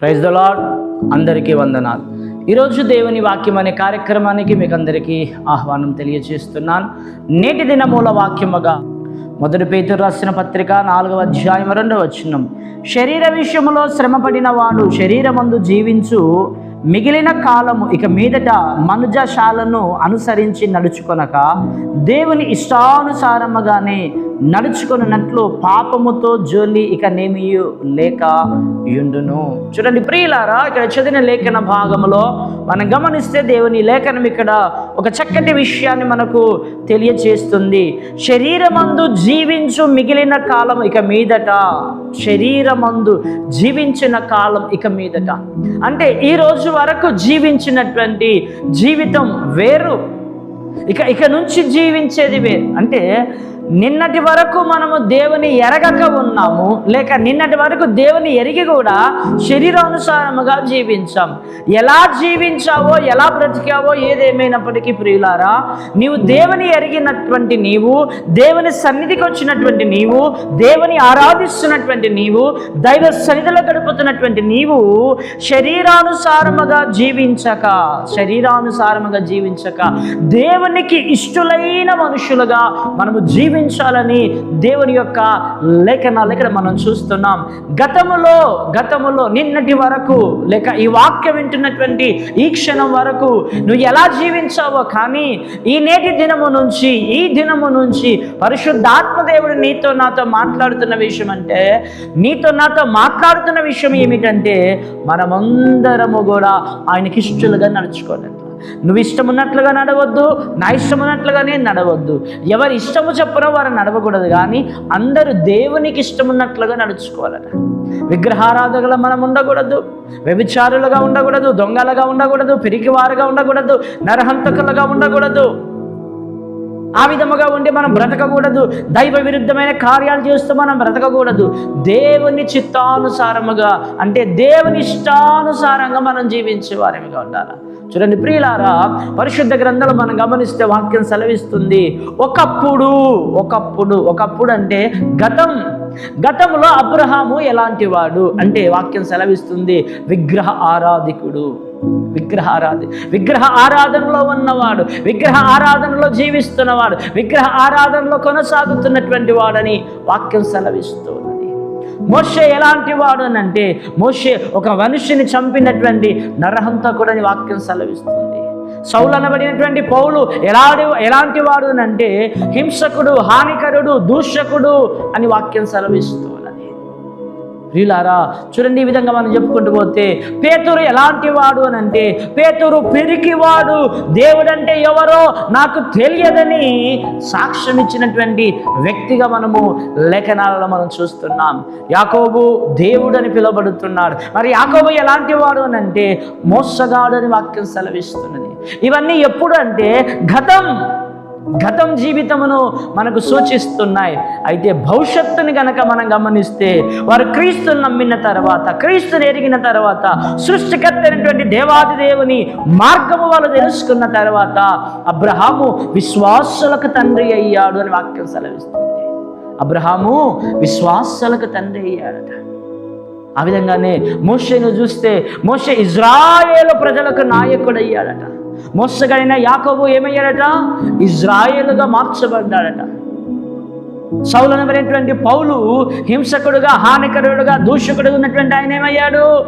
Praise the lord అందరికీ వందనాలు. ఈరోజు దేవుని వాక్యం అనే కార్యక్రమానికి మీకు అందరికీ ఆహ్వానం తెలియజేస్తున్నాను. నేటి దిన మూల వాక్యముగా మొదటి పేతురు రాసిన పత్రిక నాలుగవ అధ్యాయం రెండవ వచనం. శరీర విషయంలో శ్రమపడిన వాడు శరీరమందు జీవించు మిగిలిన కాలము ఇక మీదట మనుజశాలను అనుసరించి నడుచుకొనక దేవుని ఇష్టానుసారముగానే నడుచుకున్నట్లు పాపముతో జోలి ఇక నేమియు లేక యుండును. చూడండి ప్రియులారా ఇక్కడ చదివిన లేఖన భాగంలో మనం గమనిస్తే దేవుని లేఖనం ఇక్కడ ఒక చక్కటి విషయాన్ని మనకు తెలియచేస్తుంది. శరీరమందు జీవించు మిగిలిన కాలం ఇక మీదట శరీరమందు జీవించిన కాలం ఇక మీదట. అంటే ఈ రోజు వరకు జీవించినటువంటి జీవితం వేరు. ఇక ఇక నుంచి జీవించేది వేరు. అంటే నిన్నటి వరకు మనము దేవుని ఎరగక ఉన్నాము లేక నిన్నటి వరకు దేవుని ఎరిగి కూడా శరీరానుసారముగా జీవించాం. ఎలా జీవించావో ఎలా బ్రతికావో ఏదేమైనప్పటికీ ప్రియులారా నీవు దేవుని ఎరిగినటువంటి నీవు దేవుని సన్నిధికి వచ్చినటువంటి నీవు దేవుని ఆరాధిస్తున్నటువంటి నీవు దైవ సన్నిధిలో గడుపుతున్నటువంటి నీవు శరీరానుసారముగా జీవించక శరీరానుసారముగా జీవించక దేవునికి ఇష్టలైన మనుషులుగా మనము జీవించాలని దేవుని యొక్క లేఖనాలు ఇక్కడ మనం చూస్తున్నాం. గతములో గతములో నిన్నటి వరకు లేక ఈ వాక్యం వింటున్నటువంటి ఈ క్షణం వరకు నువ్వు ఎలా జీవించావో కానీ ఈ నేటి దినము నుంచి ఈ దినము నుంచి పరిశుద్ధాత్మ దేవుడు నీతో నాతో మాట్లాడుతున్న విషయం అంటే నీతో నాతో మాట్లాడుతున్న విషయం ఏమిటంటే మనమందరము కూడా ఆయనకి ఇష్టలుగా నడుచుకోలేదు నువ్వు ఇష్టం ఉన్నట్లుగా నడవద్దు నా ఇష్టం ఉన్నట్లుగానే నడవద్దు. ఎవరి ఇష్టము చెప్పరో వారు నడవకూడదు కానీ అందరూ దేవునికి ఇష్టం ఉన్నట్లుగా నడుచుకోవాలట. విగ్రహారాధకులు మనం ఉండకూడదు వ్యభిచారులుగా ఉండకూడదు దొంగలుగా ఉండకూడదు పిరికివారుగా ఉండకూడదు నరహంతకులుగా ఉండకూడదు. ఆ విధముగా ఉండి మనం బ్రతకకూడదు. దైవ విరుద్ధమైన కార్యాలు చేస్తూ మనం బ్రతకకూడదు. దేవుని చిత్తానుసారముగా అంటే దేవుని ఇష్టానుసారంగా మనం జీవించే వారిగా ఉండాలి. చూడండి ప్రియులారా పరిశుద్ధ గ్రంథాలు మనం గమనిస్తే వాక్యం సెలవిస్తుంది. ఒకప్పుడు ఒకప్పుడు ఒకప్పుడు అంటే గతం. గతంలో అబ్రహాము ఎలాంటి వాడు? అంటే వాక్యం సెలవిస్తుంది విగ్రహ ఆరాధికుడు. విగ్రహ ఆరాధన విగ్రహ ఆరాధనలో ఉన్నవాడు విగ్రహ ఆరాధనలో జీవిస్తున్నవాడు విగ్రహ ఆరాధనలో కొనసాగుతున్నటువంటి వాడని వాక్యం సెలవిస్తున్నది మోషే ఎలాంటి వాడు అని అంటే మోషే ఒక మనిషిని చంపినటువంటి నరహంతకుడని వాక్యం సెలవిస్తుంది. సౌలు అనబడినటువంటి పౌలు ఎలాంటి ఎలాంటి వాడు అని అంటే హింసకుడు హానికరుడు దూషకుడు అని వాక్యం సెలవిస్తుంది. ప్రియులారా చూడండి ఈ విధంగా మనం చెప్పుకుంటూ పోతే పేతురు ఎలాంటి వాడు అని అంటే పేతురు పిరికివాడు. దేవుడంటే ఎవరో నాకు తెలియదని సాక్ష్యం ఇచ్చినటువంటి వ్యక్తిగా మనము లేఖనాలలో మనం చూస్తున్నాం. యాకోబు దేవుడు అని పిలువబడుతున్నాడు. మరి యాకోబు ఎలాంటి వాడు అని అంటే మోసగాడు అని వాక్యం సెలవిస్తున్నది. ఇవన్నీ ఎప్పుడు అంటే గతం. గతం జీవితమును మనకు సూచిస్తున్నాయి. అయితే భవిష్యత్తుని గనక మనం గమనిస్తే వారు క్రీస్తుని నమ్మిన తర్వాత క్రీస్తుని ఎరిగిన తర్వాత సృష్టికర్త అయినటువంటి దేవాది దేవుని మార్గము వాళ్ళు తెలుసుకున్న తర్వాత అబ్రహాము విశ్వాసులకు తండ్రి అయ్యాడు అని వాక్యం సెలవిస్తుంది. అబ్రహాము విశ్వాసులకు తండ్రి అయ్యాడట. ఆ విధంగానే మోషేను చూస్తే మోషే ఇజ్రాయేలు ప్రజలకు నాయకుడయ్యాడట. మోసగాడైన యాకోబు ఏమయ్యాడట? ఇజ్రాయేలుగా మార్చబడ్డాడట. సౌలనమైనటువంటి పౌలు హింసకుడుగా హానికరుడుగా దూషకుడుగా ఉన్నటువంటి ఆయన ఏమయ్యాడు?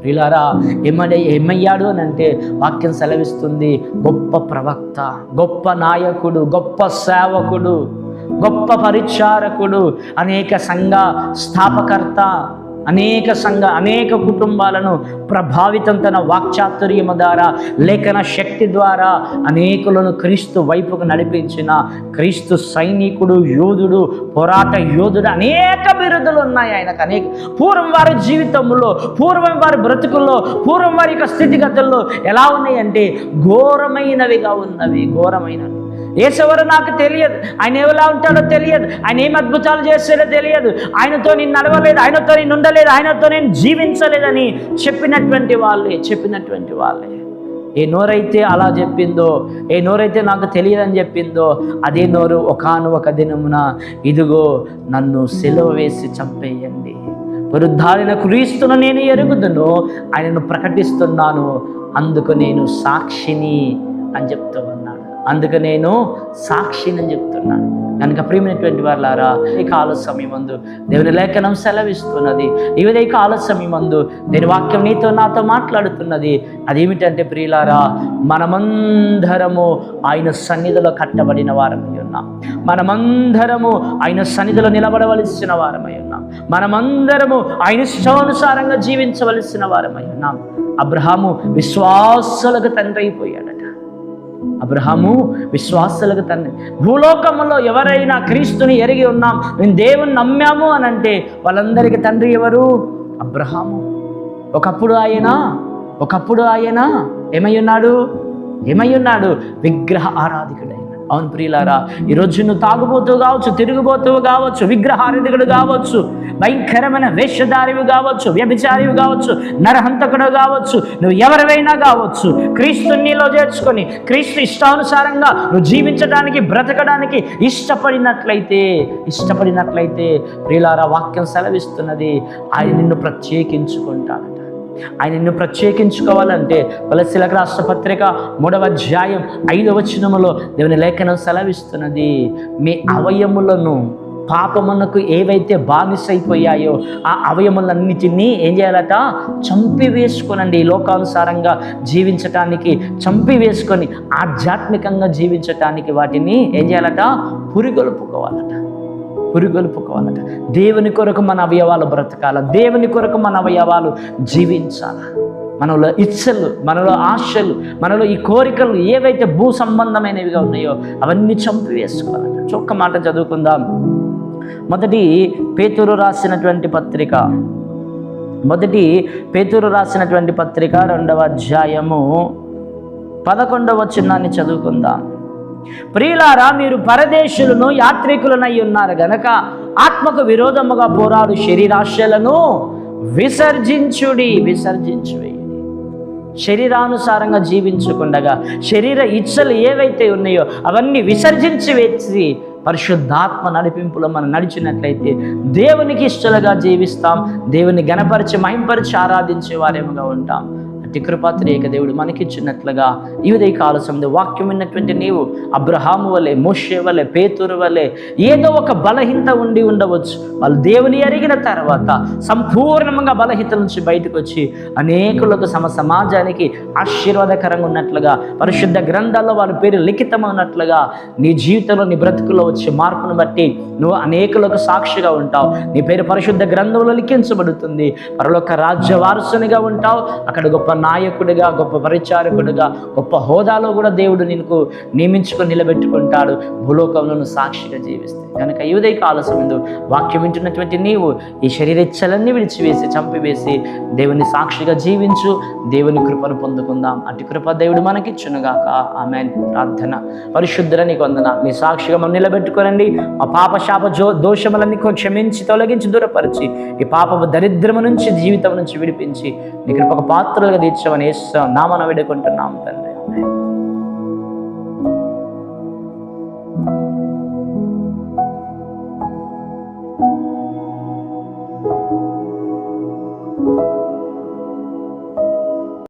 ప్రిలారా ఏమడే ఏమయ్యాడు అని అంటే వాక్యం సెలవిస్తుంది. గొప్ప ప్రవక్త గొప్ప నాయకుడు గొప్ప సేవకుడు గొప్ప పరిచారకుడు అనేక సంఘ స్థాపకర్త అనేక సంఘ అనేక కుటుంబాలను ప్రభావితం తన వాక్చాతుర్యము ద్వారా లేఖన శక్తి ద్వారా అనేకులను క్రీస్తు వైపుకు నడిపించిన క్రీస్తు సైనికుడు యోధుడు పోరాట యోధుడు అనేక బిరుదులు ఉన్నాయి ఆయనకు. అనేక. పూర్వం వారి జీవితంలో పూర్వం వారి బ్రతుకుల్లో పూర్వం వారి యొక్క స్థితిగతుల్లో ఎలా ఉన్నాయంటే ఘోరమైనవిగా ఉన్నవి ఘోరమైనవి. ఏసెవరో నాకు తెలియదు. ఆయన ఎవలా ఉంటాడో తెలియదు. ఆయన ఏం అద్భుతాలు చేస్తాడో తెలియదు. ఆయనతో నేను నడవలేదు ఆయనతో నేను ఉండలేదు ఆయనతో నేను జీవించలేదని చెప్పినటువంటి వాళ్ళే చెప్పినటువంటి వాళ్ళే. ఏ నోరైతే అలా చెప్పిందో ఏ నోరైతే నాకు తెలియదని చెప్పిందో అదే నోరు ఒకాను ఒక దినమున ఇదిగో నన్ను సెలవు వేసి చంపేయండి. పునరుద్ధారిన క్రీస్తును నేను ఎరుగుదును ఆయనను ప్రకటిస్తున్నాను అందుకు నేను సాక్షిని అని చెప్తూ అందుకు నేను సాక్షిని చెప్తున్నా. చెప్తున్నాను కనుక ప్రియమైనటువంటి వాళ్ళారా ఈ కాల సమయం దేవుని లేఖనం సెలవిస్తున్నది. ఈ విధ కాల సమయం అందు దేని వాక్యం నీతో నాతో మాట్లాడుతున్నది. అదేమిటంటే ప్రియులారా మనమందరము ఆయన సన్నిధిలో కట్టబడిన వారమై ఉన్నాం. మనమందరము ఆయన సన్నిధిలో నిలబడవలసిన వారమై ఉన్నాం. మనమందరము ఆయన ఇష్టానుసారంగా జీవించవలసిన వారమై ఉన్నాం. అబ్రహాము విశ్వాసులకు తండ్రి అబ్రహాము విశ్వాసులకు తండ్రి భూలోకంలో ఎవరైనా క్రీస్తుని ఎరిగి ఉన్నాం మేము దేవుని నమ్మాము అని అంటే వాళ్ళందరికీ తండ్రి ఎవరు? అబ్రహాము. ఒకప్పుడు ఆయన ఒకప్పుడు ఆయన ఏమై ఉన్నాడు? ఏమై ఉన్నాడు? విగ్రహ ఆరాధికుడే. అవును ప్రియులారా ఈరోజు నువ్వు తాగుబోతూ కావచ్చు తిరుగుబోతూ కావచ్చు విగ్రహారధికుడు కావచ్చు భయంకరమైన వేషధారివి కావచ్చు వ్యభిచారివి కావచ్చు నరహంతకుడు కావచ్చు నువ్వు ఎవరివైనా కావచ్చు క్రీస్తు నీలో చేర్చుకొని క్రీస్తు ఇష్టానుసారంగా నువ్వు జీవించడానికి బ్రతకడానికి ఇష్టపడినట్లయితే ఇష్టపడినట్లయితే ప్రియులారా వాక్యం సెలవిస్తున్నది ఆయన నిన్ను ప్రత్యేకించుకుంటాడట. ఆయన నిన్ను ప్రత్యేకించుకోవాలంటే వలసిలకు రాష్ట్రపత్రిక మూడవ అధ్యాయం ఐదవ వచనములో దేవుని లేఖనం సెలవిస్తున్నది. మీ అవయములను పాపమునకు ఏవైతే బానిసైపోయాయో ఆ అవయములన్నిటినీ ఏం చేయాలట? చంపివేసుకొనండి. లోకానుసారంగా జీవించటానికి చంపివేసుకొని ఆధ్యాత్మికంగా జీవించటానికి వాటిని ఏం చేయాలట? పురిగొలుపుకోవాలట. పురిగొలుపుకోవాలట దేవుని కొరకు మన అవయవాలు బ్రతకాల. దేవుని కొరకు మన అవయవాలు జీవించాల. మనలో ఇచ్చలు మనలో ఆశలు మనలో ఈ కోరికలు ఏవైతే భూ సంబంధమైనవిగా ఉన్నాయో అవన్నీ చంపివేసుకోవాలట. చొక్క మాట చదువుకుందాం. మొదటి పేతురు రాసినటువంటి పత్రిక. మొదటి పేతురు రాసినటువంటి పత్రిక రెండవ అధ్యాయము పదకొండవ చిన్నాన్ని చదువుకుందాం. ప్రియులారా మీరు పరదేశులను యాత్రికులనై ఉన్నారు గనక ఆత్మకు విరోధముగా పోరాడు శరీరాశలను విసర్జించుడి విసర్జించువేయుడి. శరీరానుసారంగా జీవించకుండగా శరీర ఇచ్చలు ఏవైతే ఉన్నాయో అవన్నీ విసర్జించి వేసి పరిశుద్ధాత్మ నడిపింపులో మనం నడిచినట్లయితే దేవునికి ఇష్టలుగా జీవిస్తాం దేవుని గణపరిచి మహింపరిచి ఆరాధించే వారేముగా ఉంటాం. అట్టి కృపాత్రేక దేవుడు మనకిచ్చినట్లుగా. ఈ ఉదయ కాల సమయంలో వాక్యం విన్నటువంటి నీవు. అబ్రహాము వలె మోషే వలె పేతురు వలె ఏదో ఒక బలహీనత ఉండి ఉండవచ్చు. వాళ్ళు దేవుని ఎరిగిన తర్వాత సంపూర్ణంగా బలహీనత నుంచి బయటకు వచ్చి అనేకులకు సమ సమాజానికి ఆశీర్వాదకరంగా ఉన్నట్లుగా పరిశుద్ధ గ్రంథాల్లో వారి పేరు లిఖితమైనట్లుగా నీ జీవితంలో నీ బ్రతుకులో వచ్చే మార్పును బట్టి నువ్వు అనేకులకు సాక్షిగా ఉంటావు. నీ పేరు పరిశుద్ధ గ్రంథంలో లిఖించబడుతుంది. పరలోక రాజ్య వారసునిగా ఉంటావు. అక్కడ గొప్ప నాయకుడిగా గొప్ప పరిచారకుడిగా గొప్ప హోదాలో కూడా దేవుడు నీకు నియమించుకొని నిలబెట్టుకుంటాడు. భూలోకంలో సాక్షిగా జీవిస్తే. కనుక ఈ ఉదయ కాల వాక్యం వింటున్నటువంటి నీవు ఈ శరీరెచ్చలన్నీ విడిచివేసి చంపివేసి దేవుని సాక్షిగా జీవించు. దేవుని కృపను పొందుకుందాం. అటు కృప దేవుడు మనకిచ్చునుగాక. ఆమె ప్రార్థన. పరిశుద్ధుల నీకు వందన నీ సాక్షిగా మనం నిలబెట్టుకోనండి. మా పాప శాప జో దోషములన్నీ క్షమించి తొలగించి దూరపరిచి ఈ పాప దరిద్రము నుంచి జీవితం నుంచి విడిపించి నీ కృపకు పాత్రలుగా తీర్చమని నామన వేడుకుంటున్నాం తండ్రి.